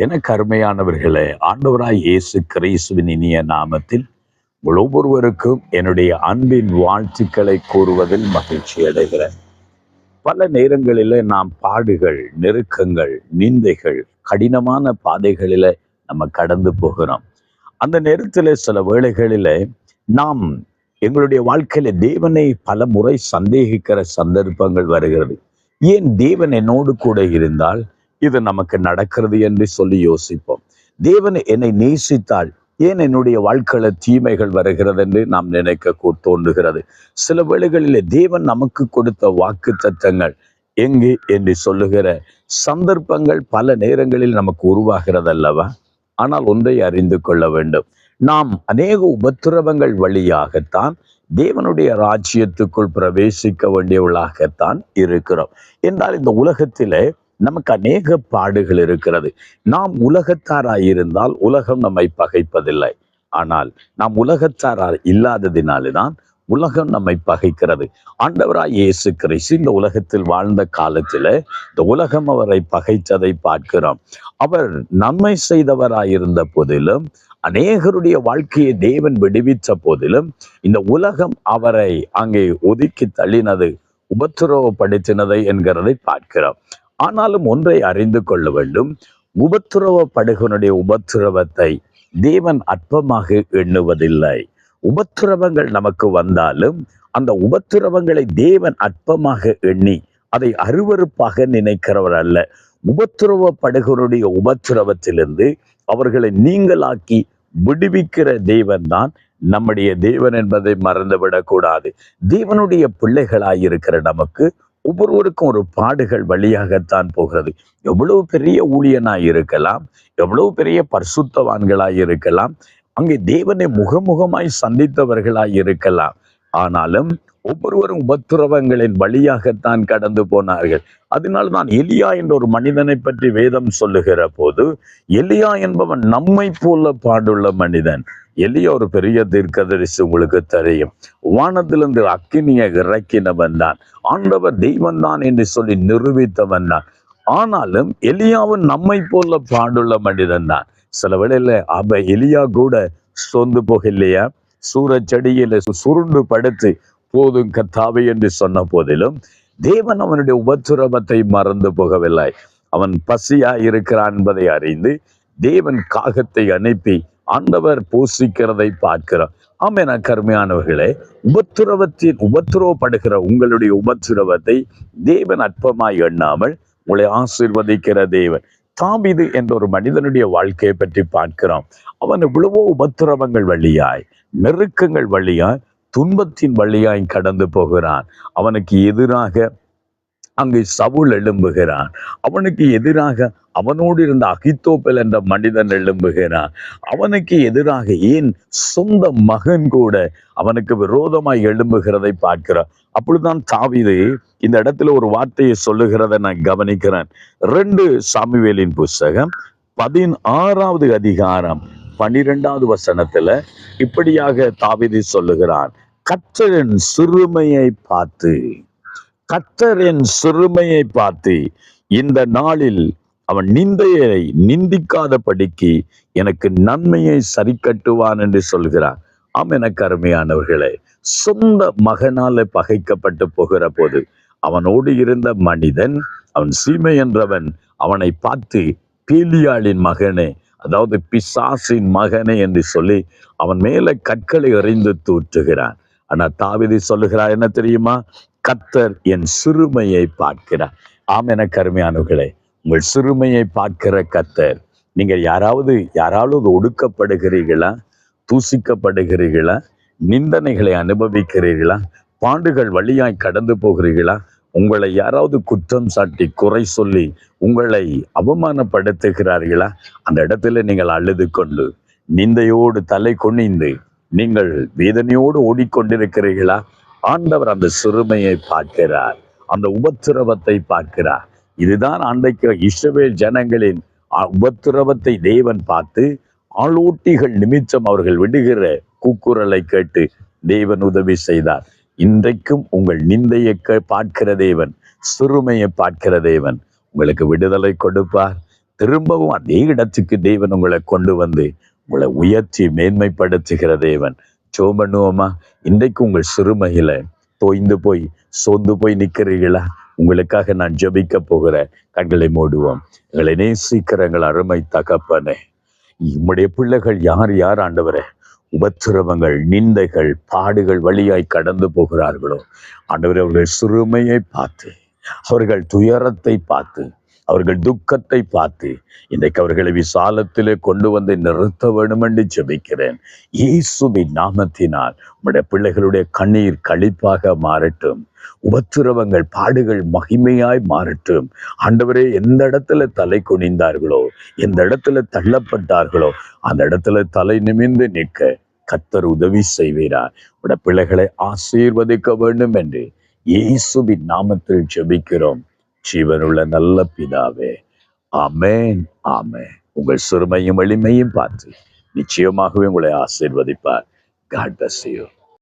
எனக்கு அருமையானவர்களே ஆண்டவராய் இயேசு கிறிஸ்துவின் இனிய நாமத்தில் உங்கள் ஒவ்வொருவருக்கும் என்னுடைய அன்பின் வாழ்த்துக்களை கூறுவதில் மகிழ்ச்சி அடைகிறேன். பல நேரங்களில நாம் பாடுகள் நெருக்கங்கள் நிந்தைகள் கடினமான பாதைகளில நம்ம கடந்து போகிறோம். அந்த நேரத்தில் சில வேளைகளில நாம் எங்களுடைய வாழ்க்கையில தேவனை பல முறை சந்தேகிக்கிற சந்தர்ப்பங்கள் வருகிறது. ஏன் தேவன் என்னோடு கூட இருந்தால் இது நமக்கு நடக்கிறது என்று சொல்லி யோசிப்போம். தேவன் என்னை நேசித்தால் ஏன் என்னுடைய வாழ்க்கையில தீமைகள் வருகிறது என்று நாம் நினைக்க தோன்றுகிறது. சில வேளைகளிலே தேவன் நமக்கு கொடுத்த வாக்கு தத்தங்கள் எங்கு என்று சொல்லுகிற சந்தர்ப்பங்கள் பல நேரங்களில் நமக்கு உருவாகிறது அல்லவா ஆனால் ஒன்றை அறிந்து கொள்ள வேண்டும். நாம் அநேக உபத்திரவங்கள் வழியாகத்தான் தேவனுடைய ராஜ்யத்துக்குள் பிரவேசிக்க வேண்டியவர்களாகத்தான் இருக்கிறோம். என்றால் இந்த உலகத்திலே நமக்கு அநேக பாடுகள் இருக்கிறது. நாம் உலகத்தாராய் இருந்தால் உலகம் நம்மை பகைப்பதில்லை. ஆனால் நாம் உலகத்தாரார் இல்லாததினால்தான் உலகம் நம்மை பகைக்கிறது. ஆண்டவராய் இயேசு கிறிஸ்து இந்த உலகத்தில் வாழ்ந்த காலத்தில இந்த உலகம் அவரை பகைத்ததை பார்க்கிறோம். அவர் நன்மை செய்தவராயிருந்த போதிலும் அநேகருடைய வாழ்க்கையை தேவன் விடுவித்த போதிலும் இந்த உலகம் அவரை அங்கே ஒதுக்கி தள்ளினது உபத்திரவப்படுத்தினதை என்கிறதை பார்க்கிறோம். ஆனாலும் ஒன்றை அறிந்து கொள்ள வேண்டும். உபத்திரவப்படுகனுடைய உபத்திரவத்தை தேவன் அற்பமாக எண்ணுவதில்லை. உபத்திரவங்கள் நமக்கு வந்தாலும் அந்த உபத்திரவங்களை தேவன் அற்பமாக எண்ணி அதை அருவருப்பாக நினைக்கிறவர் அல்ல. உபத்திரவப்படுகனுடைய உபத்திரவத்திலிருந்து அவர்களை நீங்களாக்கி விடுவிக்கிற தேவன் தான் நம்முடைய தேவன் என்பதை மறந்துவிடக்கூடாது. தேவனுடைய பிள்ளைகளாயிருக்கிற நமக்கு ஒவ்வொருவருக்கும் ஒரு பாடுகள் வழியாகத்தான் போகிறது. எவ்வளவு பெரிய ஊழியனாய் இருக்கலாம் எவ்வளவு பெரிய பரிசுத்தவான்களாய் இருக்கலாம் அங்கே தேவனை முகமுகமாய் சந்தித்தவர்களாய் இருக்கலாம். ஆனாலும் ஒவ்வொருவரும் உபத்திரவங்களின் வழியாகத்தான் கடந்து போனார்கள். அதனால் தான் எலியா என்ற ஒரு மனிதனை பற்றி வேதம் சொல்லுகிற போது எலியா என்பவன் நம்மை போல பாடுள்ள மனிதன். எலியா ஒரு பெரிய தீர்க்கதரிசி உங்களுக்கு தெரியும். வானத்திலிருந்து அக்கினியை இறக்கினவன் தான். ஆண்டவர் தெய்வம் தான் என்று சொல்லி நிரூபித்தவன் தான். ஆனாலும் எலியாவும் நம்மை போல பாடுள்ள மனிதன் தான். சில வேளையில அவ எலியா கூட சொந்து போகலையா? சூரச் செடியில சுருண்டு படுத்து போதும் கத்தாவை என்று சொன்ன போதிலும் தேவன் அவனுடைய உபத்துரவத்தை மறந்து போகவில்லை. அவன் பசியா இருக்கிறான் என்பதை அறிந்து தேவன் காகத்தை அனுப்பி ஆண்டவர் போஷிக்கிறதை பார்க்கிறோம். ஆமென கருமையானவர்களே உபத்திரவத்தின் உபத்திரவப்படுகிற உங்களுடைய உபத்திரவத்தை தேவன் அற்பமாய் எண்ணாமல் உங்களை ஆசீர்வதிக்கிற தேவன். தாபிது என்ற ஒரு மனிதனுடைய வாழ்க்கையை பற்றி பார்க்கிறோம். அவன் எவ்வளவோ உபத்திரவங்கள் வழியாய் நெருக்கங்கள் வழியாய் துன்பத்தின் வழியாய் கடந்து போகிறான். அவனுக்கு எதிராக அங்கு சவுல் எழும்புகிறான். அவனுக்கு எதிராக அவனோடு இருந்த அகித்தோப்பல் என்ற மனிதன் எழும்புகிறான். அவனுக்கு எதிராக ஏன் சொந்த மகன் கூட அவனுக்கு விரோதமாய் எழும்புகிறதை பார்க்கிறான். அப்பொழுதுதான் தாவிது இந்த இடத்துல ஒரு வார்த்தையை சொல்லுகிறதை நான் கவனிக்கிறேன். ரெண்டு சாமிவேலின் புஸ்தகம் பதினாறாவது அதிகாரம் பன்னிரெண்டாவது வசனத்துல இப்படியாக தாவிதி சொல்லுகிறான். கற்றலின் சிறுமையை பார்த்து. கத்தரின் சிறுமையை பார்த்து இந்த நாளில் அவன் நிந்தையை நிந்திக்காதபடிக்கு எனக்கு நன்மையை சரி கட்டுவான் என்று சொல்கிறான் ஆம் எனக்கு அருமையானவர்களே சொந்த மகனால பகைக்கப்பட்டு போகிற போது அவனோடு இருந்த மனிதன் அவன் சீமை என்றவன் அவனை பார்த்து பீலியாளின் மகனே அதாவது பிசாசின் மகனே என்று சொல்லி அவன் மேல கற்களை எறிந்து தூற்றுகிறான். ஆனா தாவிதி சொல்லுகிறார் என்ன தெரியுமா? கத்தர் என் சிறுமையை பார்க்கிறார். ஆம் என கருமையானவர்களே உங்கள் சிறுமையை பார்க்கிற கத்தர் நீங்க யாராவது யாராவது ஒடுக்கப்படுகிறீர்களா? தூசிக்கப்படுகிறீர்களா? நிந்தனைகளை அனுபவிக்கிறீர்களா? பாண்டுகள் வழியாய் கடந்து போகிறீர்களா? உங்களை யாராவது குற்றம் சாட்டி குறை சொல்லி உங்களை அவமானப்படுத்துகிறார்களா? அந்த இடத்துல நீங்கள் அழுது கொண்டு நிந்தையோடு தலை குனிந்து நீங்கள் வேதனையோடு ஓடிக்கொண்டிருக்கிறீர்களா? ஆண்டவர் அந்த சிறுமையை பார்க்கிறார். அந்த உபத்திரவத்தை பார்க்கிறார். இதுதான் அன்றைக்கு இஸ்ரவேல் ஜனங்களின் உபத்திரவத்தை தேவன் பார்த்து ஆளோட்டிகள் நிமித்தம் அவர்கள் விடுகிற கூக்குரலை கேட்டு தேவன் உதவி செய்தார். இன்றைக்கும் உங்கள் நிந்தையை கே- பார்க்கிற தேவன் சிறுமையை பார்க்கிற தேவன் உங்களுக்கு விடுதலை கொடுப்பார். திரும்பவும் அதே இடத்துக்கு தேவன் உங்களை கொண்டு வந்து உங்களை உயர்த்தி மேன்மைப்படுத்துகிற தேவன் ஜோம் பண்ணுவோமா? இன்றைக்கு உங்கள் சிறுமையில தோய்ந்து போய் சோர்ந்து போய் நிற்கிறீர்களா? உங்களுக்காக நான் ஜபிக்க போகிற கண்களை மூடுவோம். எங்களை நேசிக்கிற எங்கள் அருமை தகப்பனே உம்முடைய பிள்ளைகள் யார் யார் ஆண்டவரே? உபத்திரவங்கள் நிந்தைகள் பாடுகள் வழியாய் கடந்து போகிறார்களோ? ஆண்டவரே அவர்கள் சிறுமையை பார்த்து அவர்கள் துயரத்தை பார்த்து அவர்கள் துக்கத்தை பார்த்து இன்றைக்கு அவர்களை விசாலத்திலே கொண்டு வந்து நிறுத்த வேண்டும் என்று ஜெபிக்கிறேன். இயேசுவின் நாமத்தினால் உடைய பிள்ளைகளுடைய கண்ணீர் கழிப்பாக மாறட்டும். உபத்திரவங்கள் பாடுகள் மகிமையாய் மாறட்டும். ஆண்டவரே எந்த இடத்துல தலை குனிந்தார்களோ எந்த இடத்துல தள்ளப்பட்டார்களோ அந்த இடத்துல தலை நிமிர்ந்து நிற்க கத்தர் உதவி செய்வீரார் உட பிள்ளைகளை ஆசீர்வதிக்க வேண்டும் என்று இயேசுவின் நாமத்தில் ஜெபிக்கிறோம். ஜீவனுள்ள நல்ல பிதாவே. அமேன் ஆமென். உங்கள் சிறுமையும் எளிமையும் பார்த்து நிச்சயமாகவே உங்களை ஆசீர்வதிப்பார். God bless you